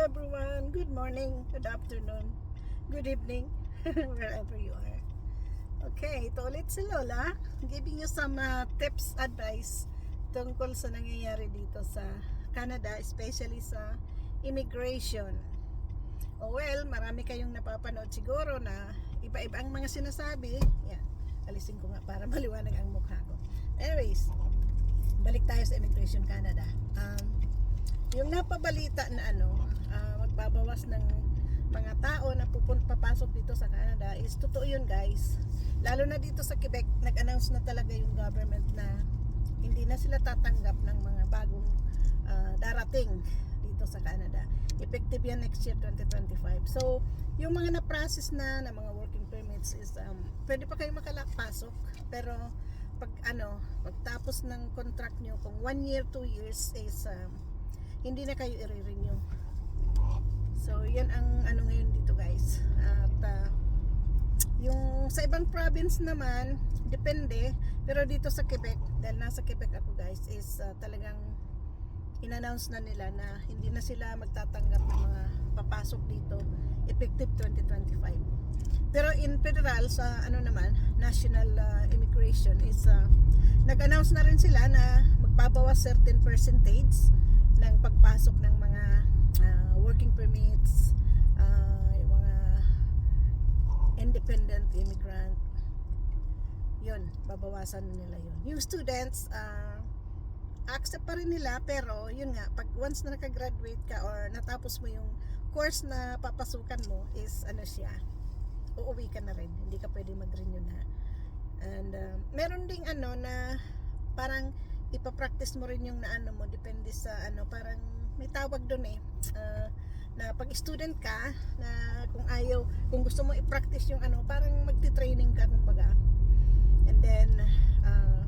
everyone. Good morning, good afternoon, good evening, wherever you are. Okay, ito ulit si Lola, giving you some uh, tips, advice tungkol sa nangyayari dito sa Canada, especially sa immigration. Oh well, marami kayong napapanood siguro na iba-iba ang mga sinasabi. Yan, alisin ko nga para maliwanag ang mukha ko. Anyways, balik tayo sa Immigration Canada. Um, yung napabalita na ano, ah, magbabawas ng mga tao na pupunta papasok dito sa Canada is totoo yun guys. Lalo na dito sa Quebec, nag-announce na talaga yung government na hindi na sila tatanggap ng mga bagong ah, darating dito sa Canada. Effective yan next year 2025. So, yung mga na-process na na mga working permits is um, pwede pa kayo makalapasok pero pag ano, pagtapos ng contract nyo kung one year, two years is um, hindi na kayo i-renew. So, yan ang ano ngayon dito guys. At ah, yung sa ibang province naman, depende. Pero dito sa Quebec, dahil nasa Quebec ako guys, is ah, talagang in-announce na nila na hindi na sila magtatanggap ng mga papasok dito effective 2025. Pero in federal sa ano naman, national ah, immigration is ah, nag-announce na rin sila na magbabawas certain percentage ng pagpasok ng mga ah, working permits, ah, yung mga independent immigrant. Yun, babawasan nila yun. Yung students, ah, accept pa rin nila pero yun nga, pag once na nakagraduate ka or natapos mo yung course na papasukan mo is ano siya, uuwi ka na rin. Hindi ka pwede mag-renew na. And uh, meron ding ano na parang ipapractice mo rin yung naano mo depende sa ano parang may tawag doon eh uh, na pag student ka na kung ayaw kung gusto mo i-practice yung ano parang magti-training ka kumbaga. And then uh,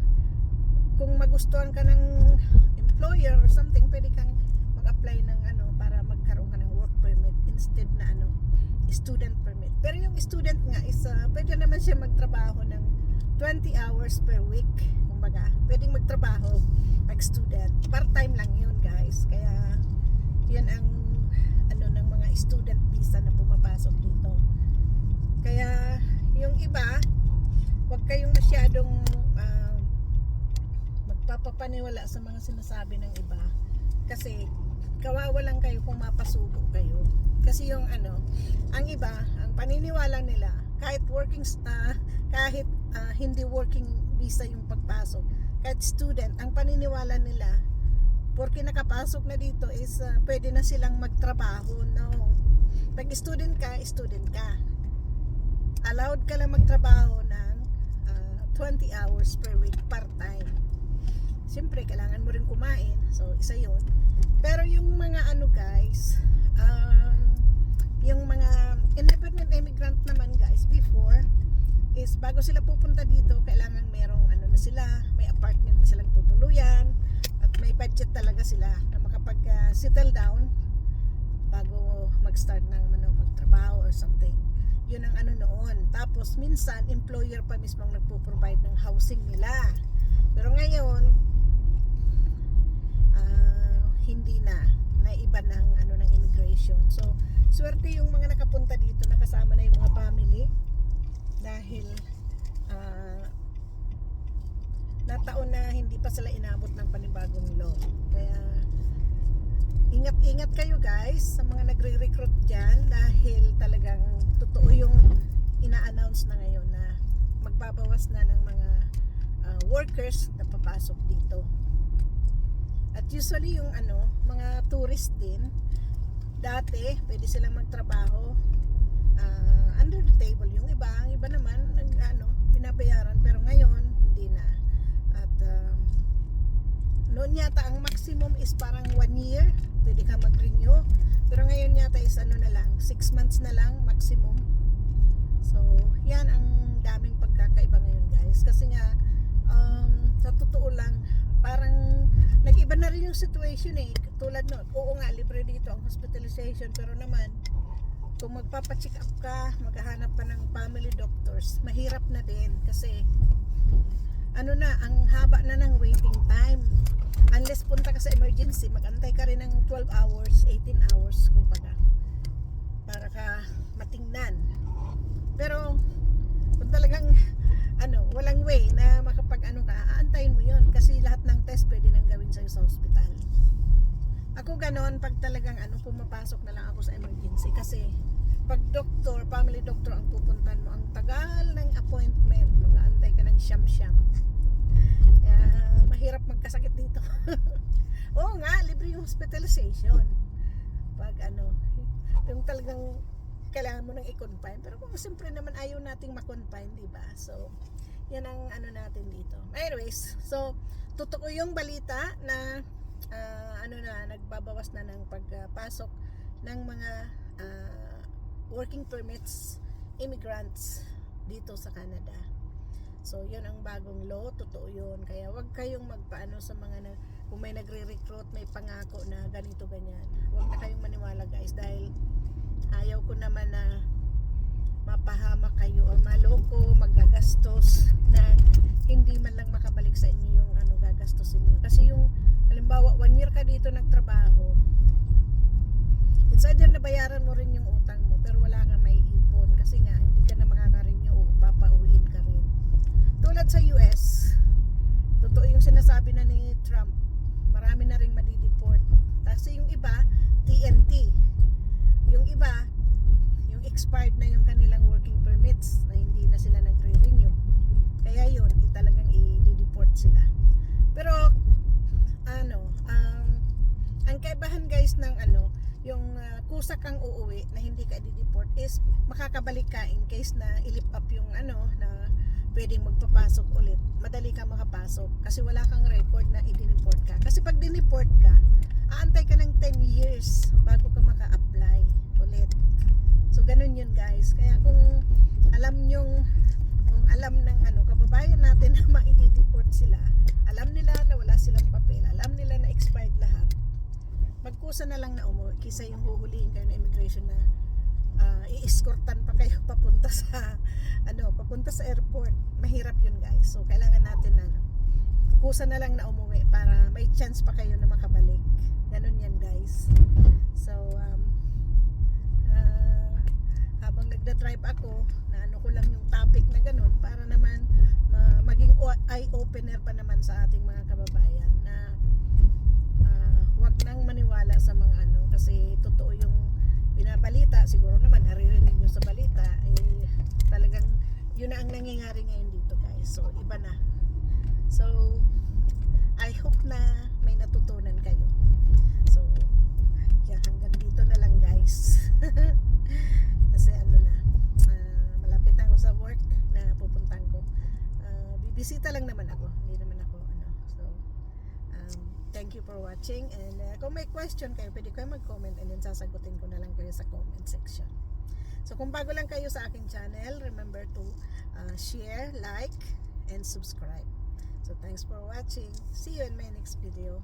kung magustuhan ka ng employer or something pwede kang mag-apply ng ano para magkaroon ka ng work permit instead na ano student permit. Pero yung student nga is uh, pwede naman siya magtrabaho ng 20 hours per week kumbaga pwedeng magtrabaho pag student part time lang yun guys. Kaya yun ang ano ng mga student visa na pumapasok dito. Kaya yung iba wag kayong masyadong ah, magpapapaniwala sa mga sinasabi ng iba. Kasi kawawa lang kayo kung mapasubo kayo. Kasi yung ano ang iba ang paniniwala nila kahit working ah, kahit ah, hindi working visa yung pagpasok. Kahit student ang paniniwala nila porque nakapasok na dito is ah, pwede na silang magtrabaho no? Pag student ka student ka. Allowed ka lang magtrabaho ng ah, 20 hours per week part time siyempre kailangan mo rin kumain so isa yun. Pero yung mga ano guys um, yung mga independent immigrant naman guys before is bago sila pupunta dito kailangan merong ano na sila may apartment na silang tutuluyan at may budget talaga sila na makapag ah, settle down bago mag-start ng ano, magtrabaho or something. Yun ang ano noon. Tapos minsan employer pa mismo ang nagpo-provide ng housing nila. Pero ngayon ah, hindi na. Naiba ng ano ng immigration. So swerte yung mga nakapunta dito nakasama na yung mga family dahil ah, nataon na hindi pa sila inabot ng panibagong law. Kaya ingat-ingat kayo guys sa mga nagre-recruit dyan dahil talagang totoo yung ina-announce na ngayon na magbabawas na ng mga ah, workers na papasok dito. At usually yung ano, mga tourist din, dati pwede silang magtrabaho ah, under the table. Yung iba, ang iba naman, nag, ano, binabayaran. Pero ngayon, hindi na. At um, noon yata ang maximum is parang one year. Pwede ka mag-renew. Pero ngayon yata is ano na lang, six months na lang maximum. So, yan ang daming pagkakaiba ngayon guys. Kasi nga, um, sa totoo lang, parang nag-iba na rin yung situation eh. Tulad no, oo nga, libre dito ang hospitalization. Pero naman, kung magpapacheck up ka, maghahanap pa ng family doctors, mahirap na din. Kasi, ano na, ang haba na ng waiting time. Unless punta ka sa emergency, magantay ka rin ng 12 hours, 18 hours, kumbaga. para ka matingnan. Pero kung talagang ano, walang way na makapag ano ka, aantayin mo yon kasi lahat ng test pwede nang gawin sa'yo sa hospital. Ako ganon, pag talagang ano, pumapasok na lang ako sa emergency kasi pag doktor, family doctor ang pupuntan mo, ang tagal ng appointment, mag-aantay ka ng siyam-siyam. Kaya mahirap magkasakit dito. Oo nga, libre yung hospitalization. Pag ano, yung talagang kailangan mo nang i-confine. Pero kung siyempre naman ayaw nating ma-confine, di ba? So, yan ang ano natin dito. Anyways, so, totoo yung balita na ah, ano na, nagbabawas na ng pagpasok ng mga ah, working permits immigrants dito sa Canada. So, yun ang bagong law, totoo yun. Kaya wag kayong magpaano sa mga na, kung may nagre-recruit, may pangako na ganito, ganyan. Wag na kayong maniwala guys dahil ayaw ko naman na mapahama kayo o maloko, magagastos na hindi man lang makabalik sa inyo yung ano gagastusin niyo. Kasi yung halimbawa one year ka dito nagtrabaho, it's either nabayaran mo rin yung utang mo pero wala kang may ipon kasi nga hindi ka na makaka-renew o papauwiin ka rin. Tulad sa US, totoo yung sinasabi na ni Trump, marami na ring madideport. Kasi yung iba, TNT. Yung iba, yung expired na yung kanilang yung uh, kusa kang uuwi na hindi ka i-deport is makakabalik ka in case na ilip up yung ano na pwedeng magpapasok ulit. Madali ka makapasok kasi wala kang record na i-deport ka. Kasi pag dineport ka, aantay ka ng 10 years bago ka maka-apply ulit. So ganun yun guys. Kaya kung alam nyong kung alam ng ano kababayan natin na ma-deport sila, alam nila na wala silang papel, alam nila na expired lahat. Magkusa na lang na umuwi kisa yung huhulihin kayo ng immigration na ah, i-escortan pa kayo papunta sa ano, papunta sa airport. Mahirap yun guys. So kailangan natin na ano, kusa na lang na umuwi para may chance pa kayo na makabalik. Ganun yan guys. So um, ah, habang nagda-drive ako, na ano ko lang yung topic na ganun para naman ma- maging eye-opener pa naman sa ating mga kababayan na wag nang maniwala sa mga ano kasi totoo yung binabalita. Siguro naman naririnig nyo sa balita eh talagang yun na ang nangyayari ngayon dito guys. So iba na. So I hope na may natutunan kayo. So yeah, hanggang dito na lang guys. Kasi ano na ah, malapit na ako sa work na pupuntahan ko. Ah, bibisita lang naman ako. Hindi naman ako ano. So um, thank you for watching and uh, kung may question kayo pwede kayo mag-comment and then sasagutin ko na lang kayo sa comment section. So kung bago lang kayo sa aking channel remember to uh, share like and subscribe. So thanks for watching. See you in my next video